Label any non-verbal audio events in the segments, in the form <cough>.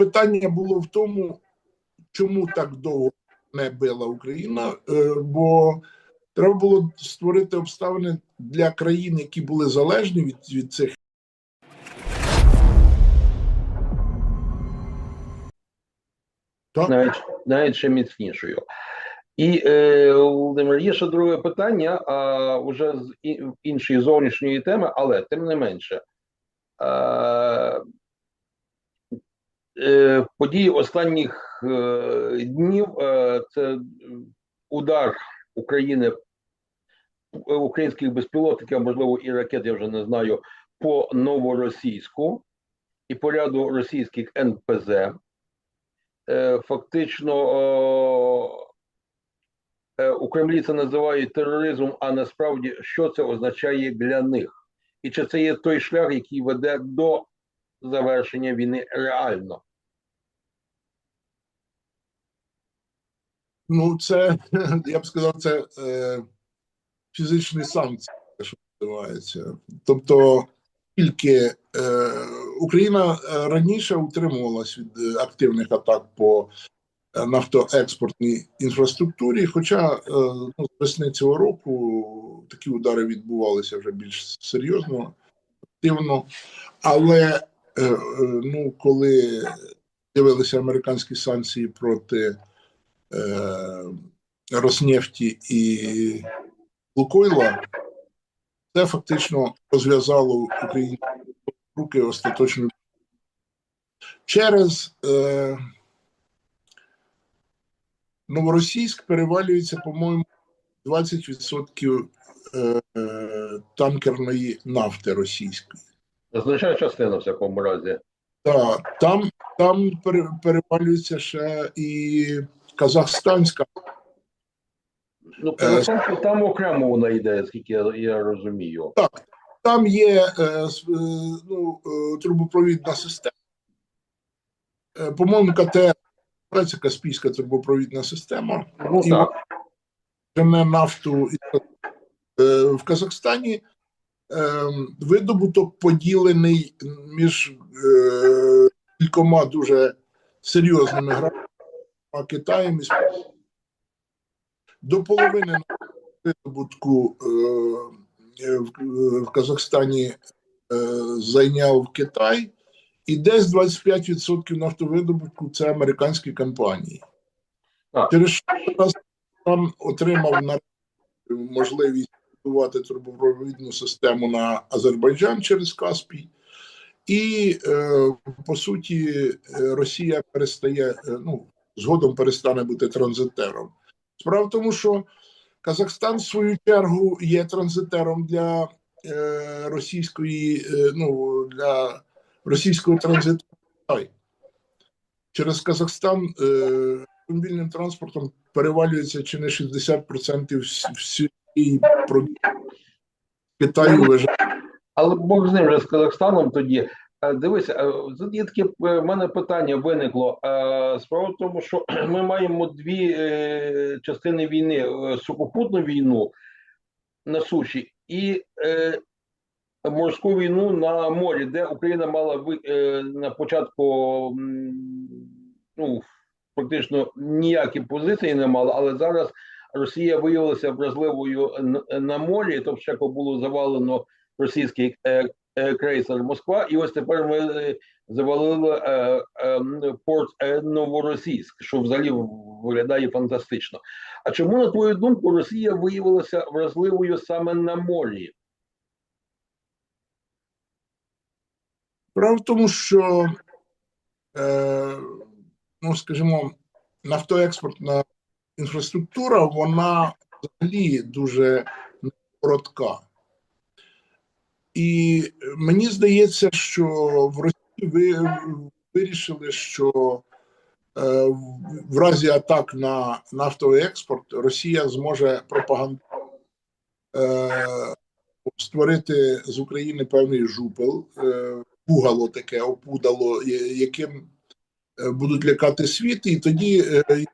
питання було в тому, чому так довго не била Україна, Е, бо треба було створити обставини для країн, які були залежні від, від цих. Так? навіть навіть ще міцнішою. І е, Володимир, є ще друге питання, а вже з іншої зовнішньої теми, але тим не менше. Е, події останніх е, днів е, це удар України е, українських безпілотників, можливо, і ракет, я вже не знаю, по новоросійську і по ряду російських НПЗ е, фактично е, у Кремлі це називають тероризмом, а насправді що це означає для них? І чи це є той шлях, який веде до завершення війни реально? Ну, це <laughs> я б сказав, це е, фізичні санкції, що називається. Тобто, тільки е, Україна е, раніше утримувалась від е, активних атак по е, нафтоекспортній інфраструктурі. Хоча е, ну, з весни цього року такі удари відбувалися вже більш серйозно, активно. Але е, ну, коли з'явилися американські санкції проти Роснефті і Лукойла, це фактично розв'язало Україні руки остаточно. Через е, Новоросійськ перевалюється, по-моєму, 20% е, е, танкерної нафти російської. Значна частина в всякому разі. Так, там, там перевалюється ще і казахстанська Ну, Казахстан там окремо вона йде, скільки я, я розумію. Так, там є е, е, ну, е, трубопровідна система. Е, по-моєму, КТР, це Каспійська трубопровідна система. Ну І так. Жене нафту е, в Казахстані. Е, видобуток поділений між е, кількома дуже серйозними гравцями Китаєм і до половини видобутку е, е, в, е, Казахстані е, зайняв Китай, і десь 25% нафтовидобутку це американські компанії. Так. Через що Казахстан отримав на можливість будувати трубопровідну систему на Азербайджан через Каспій. І е, по суті, Росія перестає, ну, згодом перестане бути транзитером. Справа в тому, що Казахстан, в свою чергу, є транзитером для е, російської, е, ну, для російського транзиту. Через Казахстан е, транспортом перевалюється чи не 60% вс- всієї продукції Китаю вважає. Але Бог з ним вже з Казахстаном тоді. Е, Дивися, е, тут є таке е, в мене питання виникло. Справа в тому, що <clears throat> ми маємо дві частини війни: сухопутну війну на суші і морську війну на морі, де Україна мала на початку ну, фактично ніякі позиції не мала, але зараз Росія виявилася вразливою на морі, тобто було завалено російський крейсер Москва, і ось тепер ми е, завалили е, е, м, порт е, Новоросійськ, що взагалі виглядає фантастично. А чому, на твою думку, Росія виявилася вразливою саме на морі? Справа в тому, що, е, ну, скажімо, нафтоекспортна інфраструктура, вона взагалі дуже коротка. І мені здається, що в Росії ви вирішили, що е, в- разі атак на нафтовий експорт Росія зможе пропаганду е, створити з України певний жупел, е, пугало таке, опудало, яким будуть лякати світ, і тоді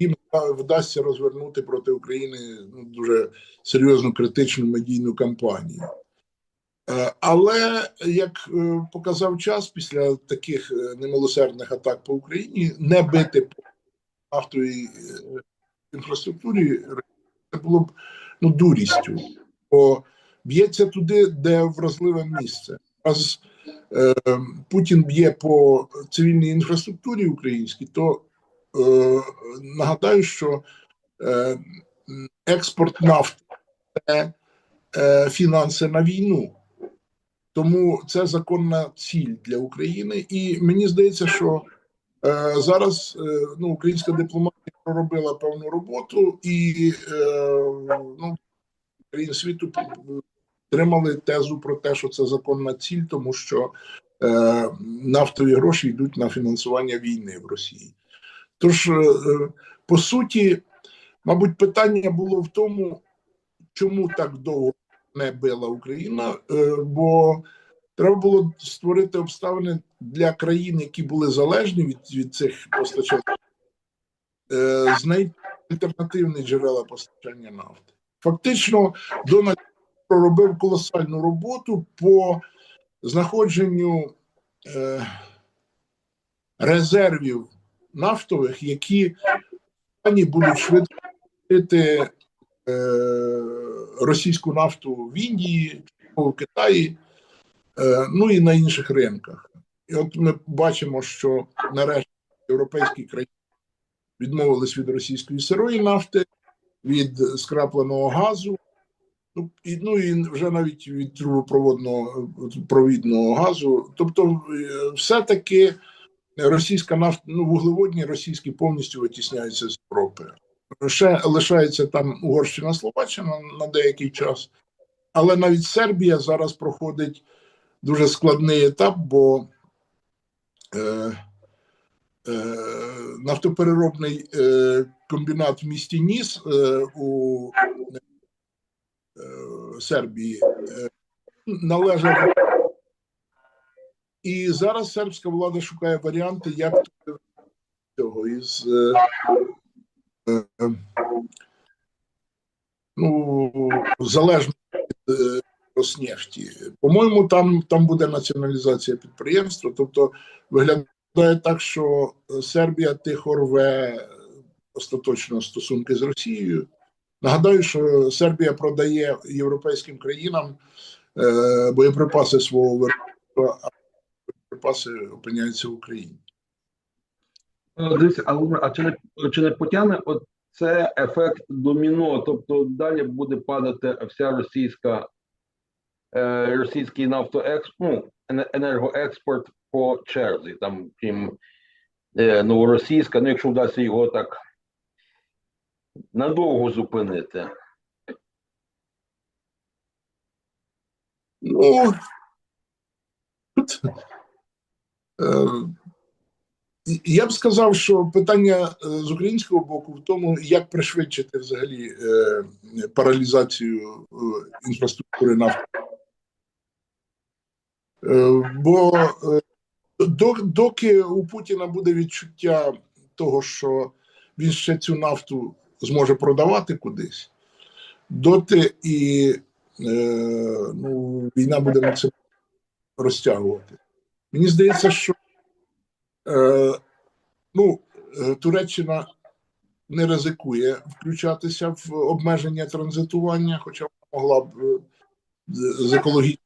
їм вдасться розвернути проти України ну, дуже серйозну критичну медійну кампанію. Е, Але як е, показав час після таких е, немилосердних атак по Україні, не бити по нафтовій інфраструктурі це було б ну, дурістю, бо б'ється туди, де вразливе місце. Раз е, Путін б'є по цивільній інфраструктурі українській, то е, нагадаю, що е, експорт нафти це е, фінанси на війну. Тому це законна ціль для України, і мені здається, що е, зараз е, ну, українська дипломатія проробила певну роботу, і е, ну, країн світу тримали тезу про те, що це законна ціль, тому що е, нафтові гроші йдуть на фінансування війни в Росії. Тож, е, е, по суті, мабуть, питання було в тому, чому так довго не била Україна, е, бо треба було створити обставини для країн, які були залежні від, від цих постачань, е, знайти альтернативні джерела постачання нафти. Фактично, Дональд проробив колосальну роботу по знаходженню е, резервів нафтових, які ані будуть швидко російську нафту в Індії, в Китаї, е, ну і на інших ринках. І от ми бачимо, що нарешті європейські країни відмовились від російської сирої нафти, від скрапленого газу. Ну і ну і вже навіть від трубопроводного провідного газу. Тобто, е, все-таки російська нафта, ну вуглеводні російські повністю витісняються з Європи. Ще лишається там Угорщина, Словаччина на деякий час, але навіть Сербія зараз проходить дуже складний етап, бо е, е, нафтопереробний е, комбінат в місті Ніс е, у е, Сербії е, належав. І зараз сербська влада шукає варіанти, як цього із е, ну, залежно від е, Роснефті. По-моєму, там, там буде націоналізація підприємства. Тобто виглядає так, що Сербія тихо рве остаточно стосунки з Росією. Нагадаю, що Сербія продає європейським країнам е, боєприпаси свого виробництва, а боєприпаси опиняються в Україні. Е, Дивіться, а, чи не чи не потягне оце ефект доміно? Тобто далі буде падати вся російська е, російський нафтоекспорт, ну, енергоекспорт по черзі, там крім е, новоросійська, ну якщо вдасться його так надовго зупинити. Ну е, я б сказав, що питання е, з українського боку в тому, як пришвидшити взагалі е, паралізацію е, інфраструктури нафти. Бо до, доки у Путіна буде відчуття того, що він ще цю нафту зможе продавати кудись, доти і ну, війна буде максимально розтягувати. Мені здається, що е, ну, е, Туреччина не ризикує включатися в обмеження транзитування, хоча могла б е, з екологічних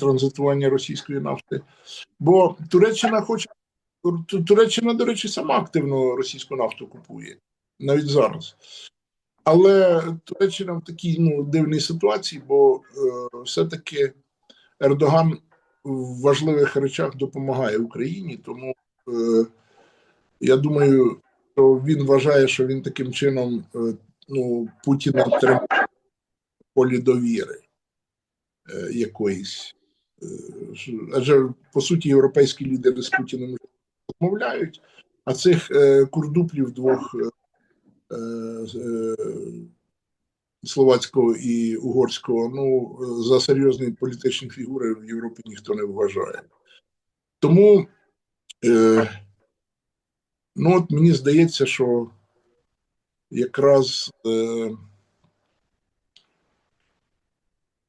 транзитування російської нафти. Бо Туреччина хоче Туреччина, до речі, сама активно російську нафту купує навіть зараз. Але Туреччина в такій ну, дивній ситуації, бо е, все-таки Ердоган в важливих речах допомагає Україні, тому е, я думаю, що він вважає, що він таким чином е, ну, Путіна тримає полі довіри е, якоїсь. Е, адже по суті європейські лідери з Путіним розмовляють, а цих е, курдуплів двох е, е, словацького і угорського, ну за серйозні політичні фігури в Європі ніхто не вважає. Тому е, ну от мені здається, що якраз е,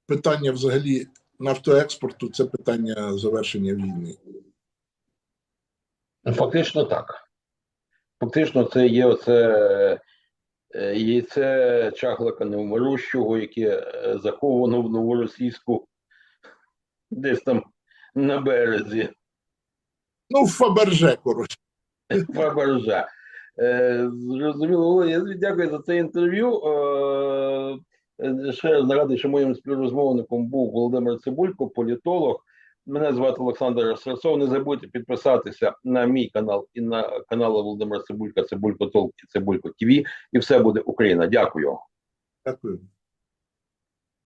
питання взагалі нафтоекспорту це питання завершення війни. Фактично так. Фактично, це є оце е, яйце чахлика невмирущого, яке е, заховано в новоросійську десь там на березі. Ну, в Фаберже, коротше. <laughs> Фаберже. Е, Зрозуміло, я дякую за це інтерв'ю. Ще раз нагадую, що моїм співрозмовником був Володимир Цибулько, політолог. Мене звати Олександр Серцов. Не забудьте підписатися на мій канал і на канал Володимира Цибулька, Цибулько Толк і Цибулько ТВ. І все буде Україна. Дякую. Дякую.